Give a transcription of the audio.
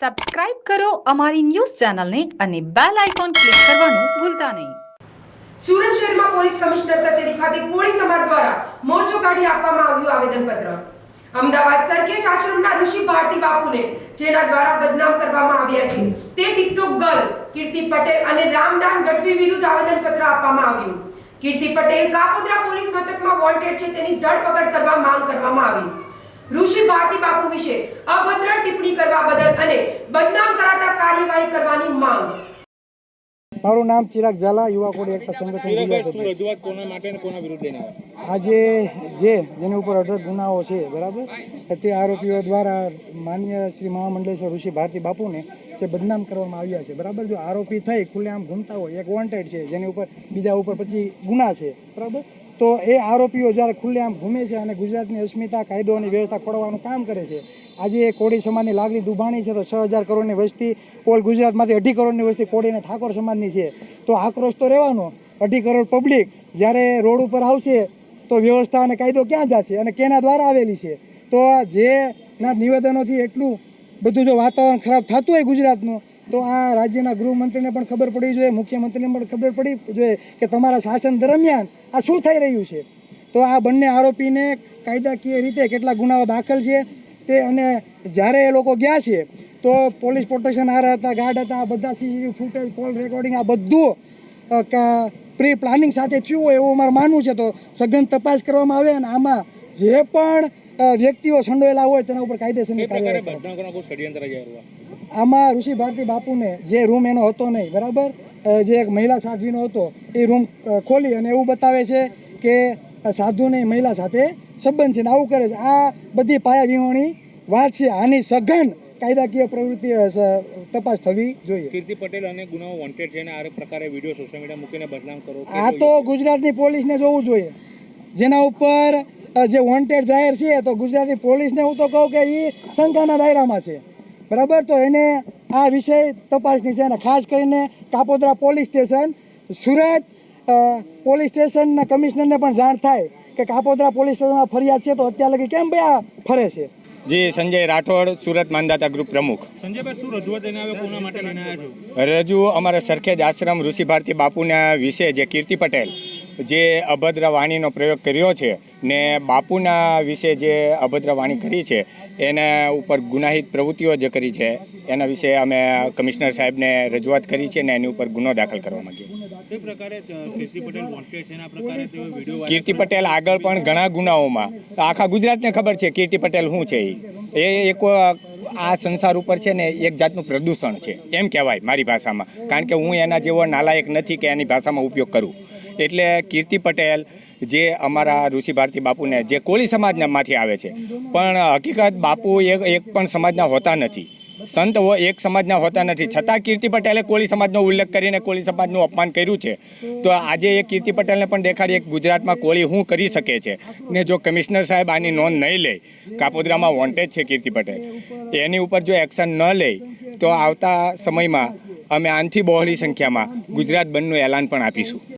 Subscribe કરો અમારી news ચેનલને અને બેલ આઇકોન ક્લિક કરવાનું ભૂલતા નહીં. સુરત શહેરમાં પોલીસ કમિશનર કચેરી ખાતે કોળી સમાજ દ્વારા મોરચો કાઢી આપવામાં આવ્યું આવેદનપત્ર. અમદાવાદ સરખેજ આશ્રમના ઋષિ ભારતી બાપુને, જેના દ્વારા બદનામ કરવામાં આવ્યા છે, તે ટિકટોક ગર્લ કીર્તિ પટેલ અને રામદાન ગઢવી વિરુદ્ધ આવેદનપત્ર આપવામાં આવ્યું. કીર્તિ પટેલ કાપોદ્રા પોલીસ મથકમાં વોન્ટેડ છે તેની ધરપકડ કરવા માંગ કરવામાં આવી. ઋષિ ભારતી બાપુ વિશે અભદ્ર ટિપ્પણી કરવા બદલ અને બદનામ કરાતા કાર્યવાહી કરવાની માંગ. મારું નામ ચિરાગ ઝાલા યુવા કોડી એકતા સંગઠન આજે જે જેની ઉપર અઢળક ગુનાઓ છે બરાબર? તે આરોપીઓ દ્વારા માન્ય શ્રી મહામંડલેશ્વર ઋષિ ભારતી બાપુને જે બદનામ કરવામાં આવ્યા છે બરાબર? જો આરોપી થઈ ખુલ્લેઆમ ઘૂમતા હોય એક વોન્ટેડ છે જેની ઉપર બીજા ઉપર પછી ગુના છે બરાબર? તો એ આરોપીઓ જ્યારે ખુલ્લેઆમ ઘૂમે છે અને ગુજરાતની અસ્મિતા કાયદો અને વ્યવસ્થા ખોડવાનું કામ કરે છે, આજે એ કોળી સમાજની લાગણી દુભાણી છે, તો છ હજાર કરોડની વસ્તી ઓલ ગુજરાતમાંથી અઢી કરોડની વસ્તી કોળી અને ઠાકોર સમાજની છે. તો આક્રોશ તો રહેવાનો. અઢી કરોડ પબ્લિક જ્યારે રોડ ઉપર આવશે, તો વ્યવસ્થા અને કાયદો ક્યાં જશે અને કેના દ્વારા આવેલી છે? તો જેના નિવેદનોથી એટલું બધું જો વાતાવરણ ખરાબ થતું હોય ગુજરાતનું તો આ રાજ્યના ગૃહમંત્રીને પણ ખબર પડવી જોઈએ, મુખ્યમંત્રીને પણ ખબર પડી જોઈએ કે તમારા શાસન દરમિયાન આ શું થઈ રહ્યું છે. તો આ બંને આરોપીને કાયદાકીય રીતે કેટલા ગુનાઓ દાખલ છે તે અને જ્યારે એ લોકો ગયા છે, તો પોલીસ પ્રોટેક્શન આ હતા, ગાર્ડ હતા, આ બધા સીસીટીવી ફૂટેજ, કોલ રેકોર્ડિંગ, આ બધું પ્રી પ્લાનિંગ સાથે થયું હોય એવું અમારું માનવું છે. તો સઘન તપાસ કરવામાં આવે અને આમાં જે પણ વ્યક્તિઓ સંડોયેલા હોય તેના ઉપર કાયદેસરની આમાં ઋષિ ભારતી બાપુને જે રૂમ એનો હતો નહીં બરાબર? જે એક મહિલા સાધ્વીનો હતો એ રૂમ ખોલી અને એવું બતાવે છે કે સાધુને મહિલા સાથે સંબંધ છે ને આવું કરે છે. આ બધી પાયા વિહોણી વાત છે. આની સઘન કાયદાકીય પ્રવૃત્તિ તપાસ થવી જોઈએ. કીર્તિ પટેલ અને ગુનાઓ વોન્ટેડ છે આ પ્રકારે વીડિયો સોશિયલ મીડિયા મૂકીને બદનામ કરો આ તો ગુજરાતની પોલીસને જોવું જોઈએ. જેના ઉપર જે વોન્ટેડ જાહેર છે તો ગુજરાતી પોલીસને હું તો કહું કે એ શંકાના દાયરામાં છે. બરાબર? તો એને આ વિષય તપાસની છે અને ખાસ કરીને Kapodra police station Surat police સ્ટેશનના કમિશનરને પણ જાણ થાય કે કાપોદ્રા પોલીસ સ્ટેશનમાં ફરિયાદ છે તો અત્યાર લગી કેમ ભાઈ આ ફરે છે? જી સંજય રાઠોડ સુરત માનદાતા ગ્રુપ પ્રમુખ. સંજયભાઈ શું રજૂઆત લઈને આવ્યા કોના માટે લઈને આવ્યા છો રજૂ અમારા સરખેજ આશ્રમ ઋષિ ભારતી બાપુના વિશે જે કીર્તિ પટેલ જે અભદ્ર વાણીનો પ્રયોગ કર્યો છે ને બાપુના વિશે જે અભદ્ર વાણી કરી છે એના ઉપર ગુનાહિત પ્રવૃત્તિઓ જે કરી છે એના વિશે અમે કમિશનર સાહેબને રજૂઆત કરી છે ને એની ઉપર ગુનો દાખલ કરવા માંગીએ કીર્તિ પટેલ આગળ પણ ઘણા ગુનાઓમાં આખા ગુજરાતને ખબર છે કીર્તિ પટેલ શું છે. એ એક આ સંસાર ઉપર છે ને એક જાતનું પ્રદૂષણ છે એમ કહેવાય મારી ભાષામાં. કારણ કે હું એના જેવો નાલાયક નથી કે એની ભાષામાં ઉપયોગ કરું. એટલે કીર્તિ પટેલ જે અમારા ઋષિ ભારતી બાપુને, જે કોળી સમાજનામાંથી આવે છે. પણ હકીકત બાપુ એક એક પણ સમાજના હોતા નથી. સંત એક સમાજના હોતા નથી. છતાં કીર્તિ પટેલે કોળી સમાજનો ઉલ્લેખ કરીને કોળી સમાજનું અપમાન કર્યું છે. તો આજે એ કીર્તિ પટેલને પણ દેખાડીએ કે ગુજરાતમાં કોળી શું કરી શકે છે. ને જો કમિશનર સાહેબ આની નોંધ નહીં લે, કાપોદ્રામાં વોન્ટેજ છે કીર્તિ પટેલ. એની ઉપર જો એક્શન ન લે, તો આવતા સમયમાં અમે આનથી બહોળી સંખ્યામાં ગુજરાત બંધનું એલાન પણ આપીશું.